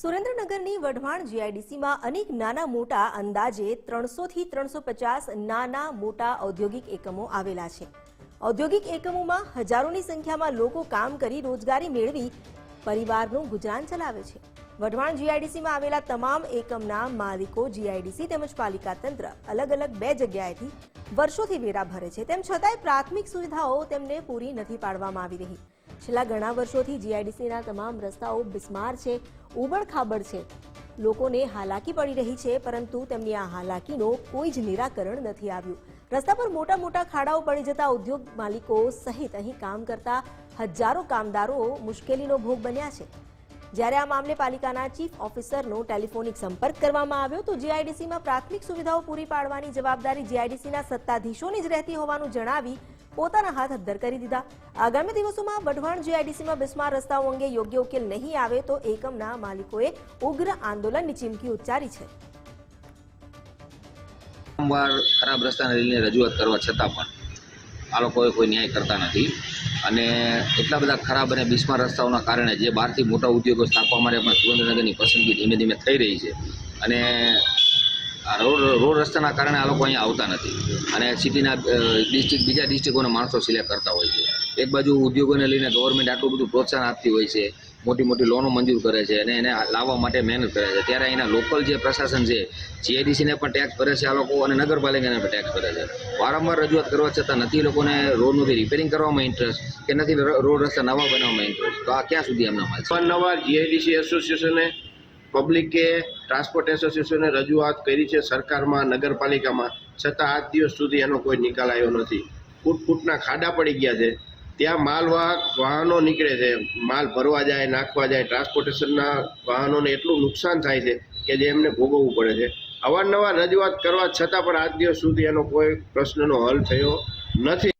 સુરેન્દ્રનગરની વઢવાણ જીઆઈડીસીમાં અનેક નાના મોટા અંદાજે ત્રણસોથી ત્રણસો પચાસ નાના મોટા ઔદ્યોગિક એકમો આવેલા છે. ઔદ્યોગિક એકમોમાં હજારોની સંખ્યામાં લોકો કામ કરી રોજગારી મેળવી પરિવારનું ગુજરાન ચલાવે છે. વઢવાણ જીઆઈડીસીમાં આવેલા તમામ એકમના માલિકો જીઆઈડીસી તેમજ પાલિકા તંત્ર અલગ અલગ બે જગ્યાએથી વર્ષોથી વેરા ભરે છે. તેમ છતાંય પ્રાથમિક સુવિધાઓ તેમને પૂરી નથી પાડવામાં આવી રહી. છેલ્લા ઘણા વર્ષોથી જીઆઈડીસીના તમામ રસ્તાઓ બિસ્માર છે ઉબડ છે. લોકોને હાલાકી પડી રહી છે, પરંતુ તેમની આ હાલાકીનો કોઈ જ નિરાકરણ નથી આવ્યું. રસ્તા પર મોટા મોટા ખાડાઓ પડી જતા ઉદ્યોગ માલિકો સહિત અહીં કામ કરતા હજારો કામદારો મુશ્કેલીનો ભોગ બન્યા છે. જ્યારે આ મામલે પાલિકાના ચીફ ઓફિસરનો ટેલિફોનિક સંપર્ક કરવામાં આવ્યો, તો જીઆઈડીસીમાં પ્રાથમિક સુવિધાઓ પૂરી પાડવાની જવાબદારી જીઆઈડીસીના સત્તાધીશોની જ રહેતી હોવાનું જણાવી પોતાના હાથ હદ્દર કરી દીધા. આગામી દિવસોમાં વઢવાણ જીઆઈડીસીમાં બિસ્માર રસ્તાઓ અંગે યોગ્ય ઉકેલ નહીં આવે તો એકમના માલિકોએ ઉગ્ર આંદોલનની ચીમકી ઉચ્ચારી છે. ખરાબ રસ્તાને લઈને રજૂઆત કરવા છતાં પણ આ લોકોએ કોઈ ન્યાય કરતા નથી. અને એટલા બધા ખરાબ અને બિસ્માર રસ્તાઓના કારણે જે બહારથી મોટા ઉદ્યોગો સ્થાપવા માટે પણ સુરેન્દ્રનગરની પસંદગી ધીમે ધીમે થઈ રહી છે. અને આ રોડ રોડ રસ્તાના કારણે આ લોકો અહીંયા આવતા નથી. અને સિટીના ડિસ્ટ્રિક્ટ, બીજા ડિસ્ટ્રિક્ટોના માણસો સિલેક્ટ કરતા હોય છે. એક બાજુ ઉદ્યોગોને લઈને ગવર્મેન્ટ આટલું બધું પ્રોત્સાહન આપતી હોય છે, મોટી મોટી લોનો મંજૂર કરે છે અને એને લાવવા માટે મહેનત કરે છે. ત્યારે અહીંના લોકલ જે પ્રશાસન છે જીઆઈડીસીને પણ ટેક્સ ભરે છે આ લોકો અને નગરપાલિકાને પણ ટેક્સ ભરે છે. વારંવાર રજૂઆત કરવા છતાં નથી લોકોને રોડનું બી રિપેરિંગ કરવામાં ઇન્ટરેસ્ટ કે નથી રોડ રસ્તા નવા બનાવવામાં ઇન્ટરેસ્ટ તો આ ક્યાં સુધી એમના માં છે અવારનવાર જીઆઈડીસી એસોસિએશને પબ્લિકે ટ્રાન્સપોર્ટ એસોસિએશને રજૂઆત કરી છે સરકારમાં, નગરપાલિકામાં. છતાં આજ દિવસ સુધી એનો કોઈ નિકાલ આવ્યો નથી. ફૂટ ફૂટના ખાડા પડી ગયા છે. ત્યાં માલવાહક વાહનો નીકળે છે. માલ ભરવા જાય, નાખવા જાય, ટ્રાન્સપોર્ટેશનના વાહનોને એટલું નુકસાન થાય છે કે જે એમને ભોગવવું પડે છે. અવારનવાર રજૂઆત કરવા છતાં પણ આજ દિવસ સુધી એનો કોઈ પ્રશ્નનો હલ થયો નથી.